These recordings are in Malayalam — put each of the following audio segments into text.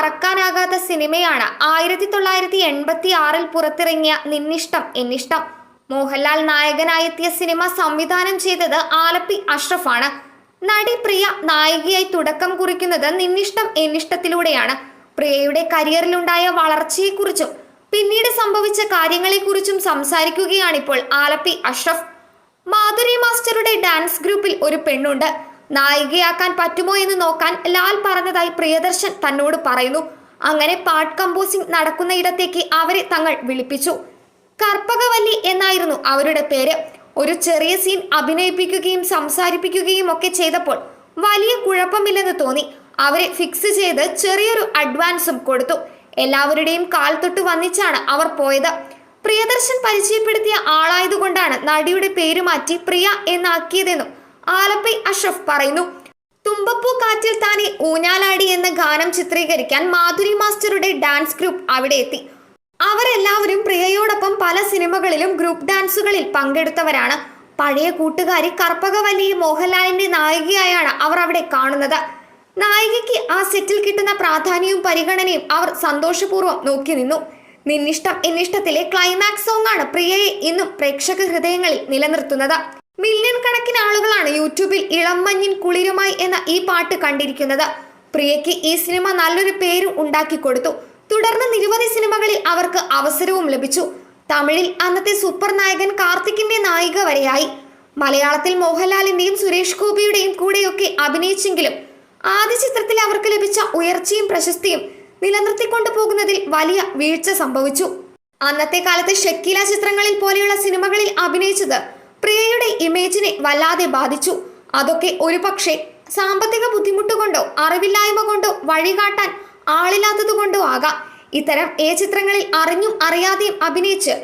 മറക്കാനാകാത്ത സിനിമയാണ് ആയിരത്തി തൊള്ളായിരത്തി എൺപത്തി ആറിൽ പുറത്തിറങ്ങിയ നിന്നിഷ്ടം എന്നിഷ്ടം. മോഹൻലാൽ നായകനായെത്തിയ സിനിമ സംവിധാനം ചെയ്തത് ആലപ്പി അഷ്റഫാണ്. നടി പ്രിയ നായികയായി തുടക്കം കുറിക്കുന്നത് നിന്നിഷ്ടം എന്നിഷ്ടത്തിലൂടെയാണ്. പ്രിയയുടെ കരിയറിലുണ്ടായ വളർച്ചയെക്കുറിച്ചും പിന്നീട് സംഭവിച്ച കാര്യങ്ങളെക്കുറിച്ചും സംസാരിക്കുകയാണിപ്പോൾ ആലപ്പി അഷ്റഫ്. മാധുരി മാസ്റ്ററുടെ ഡാൻസ് ഗ്രൂപ്പിൽ ഒരു പെണ്ണുണ്ട്. നായികയാക്കാൻ പറ്റുമോ എന്ന് നോക്കാൻ ലാൽ പറഞ്ഞതായി പ്രിയദർശൻ തന്നോട് പറയുന്നു. അങ്ങനെ പാട്ട് കമ്പോസിംഗ് നടക്കുന്ന ഇടത്തേക്ക് അവരെ തങ്ങൾ വിളിപ്പിച്ചു. കർപ്പകവല്ലി എന്നായിരുന്നു അവരുടെ പേര്. ഒരു ചെറിയ സീൻ അഭിനയിപ്പിക്കുകയും സംസാരിപ്പിക്കുകയും ഒക്കെ ചെയ്തപ്പോൾ വലിയ കുഴപ്പമില്ലെന്ന് തോന്നി. അവരെ ഫിക്സ് ചെയ്ത് ചെറിയൊരു അഡ്വാൻസും കൊടുത്തു. എല്ലാവരുടെയും കാൽ തൊട്ട് വന്നിച്ചാണ് അവർ പോയത്. പ്രിയദർശൻ പരിചയപ്പെടുത്തിയ ആളായതുകൊണ്ടാണ് നടിയുടെ പേര് മാറ്റി പ്രിയ എന്നാക്കിയതെന്നും ആലപ്പി അഷഫ് പറയുന്നു. തുമ്പപ്പൂ കാറ്റിൽ താനെ ഊഞ്ഞാലാടി എന്ന ഗാനം ചിത്രീകരിക്കാൻ മാധുരി മാസ്റ്ററുടെ ഡാൻസ് ഗ്രൂപ്പ് അവിടെ എത്തി. അവരെല്ലാവരും പ്രിയയോടൊപ്പം പല സിനിമകളിലും ഗ്രൂപ്പ് ഡാൻസുകളിൽ പങ്കെടുത്തവരാണ്. പഴയ കൂട്ടുകാരി കർപ്പകവല്ലി മോഹൻലാലിന്റെ നായികയായാണ് അവർ അവിടെ കാണുന്നത്. നായികയ്ക്ക് ആ സെറ്റിൽ കിട്ടുന്ന പ്രാധാന്യവും പരിഗണനയും അവർ സന്തോഷപൂർവം നോക്കി നിന്നു. നിന്നിഷ്ടം എന്നിഷ്ടത്തിലെ ക്ലൈമാക്സ് സോങ്ങാണ് പ്രിയയെ ഇന്നും പ്രേക്ഷക ഹൃദയങ്ങളിൽ നിലനിർത്തുന്നത്. മില്യൺ കണക്കിന് ആളുകളാണ് യൂട്യൂബിൽ ഇളം മഞ്ഞിൻ കുളിരുമായി എന്ന ഈ പാട്ട് കണ്ടിരിക്കുന്നത്. പ്രിയയ്ക്ക് ഈ സിനിമ നല്ലൊരു പേരും ഉണ്ടാക്കി കൊടുത്തു. തുടർന്ന് നിരവധി സിനിമകളിൽ അവർക്ക് അവസരവും ലഭിച്ചു. തമിഴിൽ അന്നത്തെ സൂപ്പർ നായകൻ കാർത്തിക്കിന്റെ നായിക വരെയായി. മലയാളത്തിൽ മോഹൻലാലിന്റെയും സുരേഷ് ഗോപിയുടെയും കൂടെയൊക്കെ അഭിനയിച്ചെങ്കിലും ആദ്യ ചിത്രത്തിൽ അവർക്ക് ലഭിച്ച ഉയർച്ചയും പ്രശസ്തിയും നിലനിർത്തിക്കൊണ്ടു പോകുന്നതിൽ വലിയ വീഴ്ച സംഭവിച്ചു. അന്നത്തെ കാലത്ത് ഷക്കീല ചിത്രങ്ങളിൽ പോലെയുള്ള സിനിമകളിൽ അഭിനയിച്ചത് പ്രിയയുടെ ഇമേജിനെ വല്ലാതെ ബാധിച്ചു. അതൊക്കെ ഒരുപക്ഷെ സാമ്പത്തിക ബുദ്ധിമുട്ട് കൊണ്ടോ അറിവില്ലായ്മ കൊണ്ടോ വഴികാട്ടാൻ ആളില്ലാത്തത് കൊണ്ടോ ആകാം. ഇത്തരം ഏ ചിത്രങ്ങളിൽ അറിഞ്ഞും അറിയാതെയും അഭിനയിച്ച്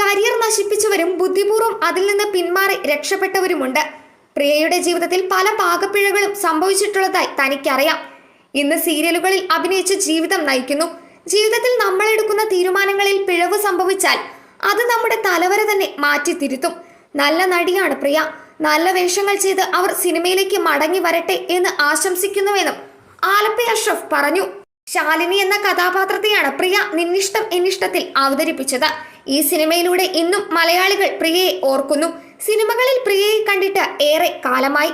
കരിയർ നശിപ്പിച്ചവരും ബുദ്ധിപൂർവം അതിൽ നിന്ന് പിന്മാറി രക്ഷപ്പെട്ടവരുമുണ്ട്. പ്രിയയുടെ ജീവിതത്തിൽ പല പാകപ്പിഴകളും സംഭവിച്ചിട്ടുള്ളതായി തനിക്കറിയാം. ഇന്ന് സീരിയലുകളിൽ അഭിനയിച്ച് ജീവിതം നയിക്കുന്നു. ജീവിതത്തിൽ നമ്മൾ എടുക്കുന്ന തീരുമാനങ്ങളിൽ പിഴവ് സംഭവിച്ചാൽ അത് നമ്മുടെ തലവരെ തന്നെ മാറ്റി തിരുത്തും നല്ല നടിയാണ് പ്രിയ. നല്ല വേഷങ്ങൾ ചെയ്ത് അവർ സിനിമയിലേക്ക് മടങ്ങി വരട്ടെ എന്ന് ആശംസിക്കുന്നുവെന്നും ആലപ്പി അഷ്റഫ് പറഞ്ഞു. ശാലിനി എന്ന കഥാപാത്രത്തെയാണ് പ്രിയ നിന്നിഷ്ടം എന്നിഷ്ടത്തിൽ അവതരിപ്പിച്ചത്. ഈ സിനിമയിലൂടെ ഇന്നും മലയാളികൾ പ്രിയയെ ഓർക്കുന്നു. സിനിമകളിൽ പ്രിയയെ കണ്ടിട്ട് ഏറെ കാലമായി.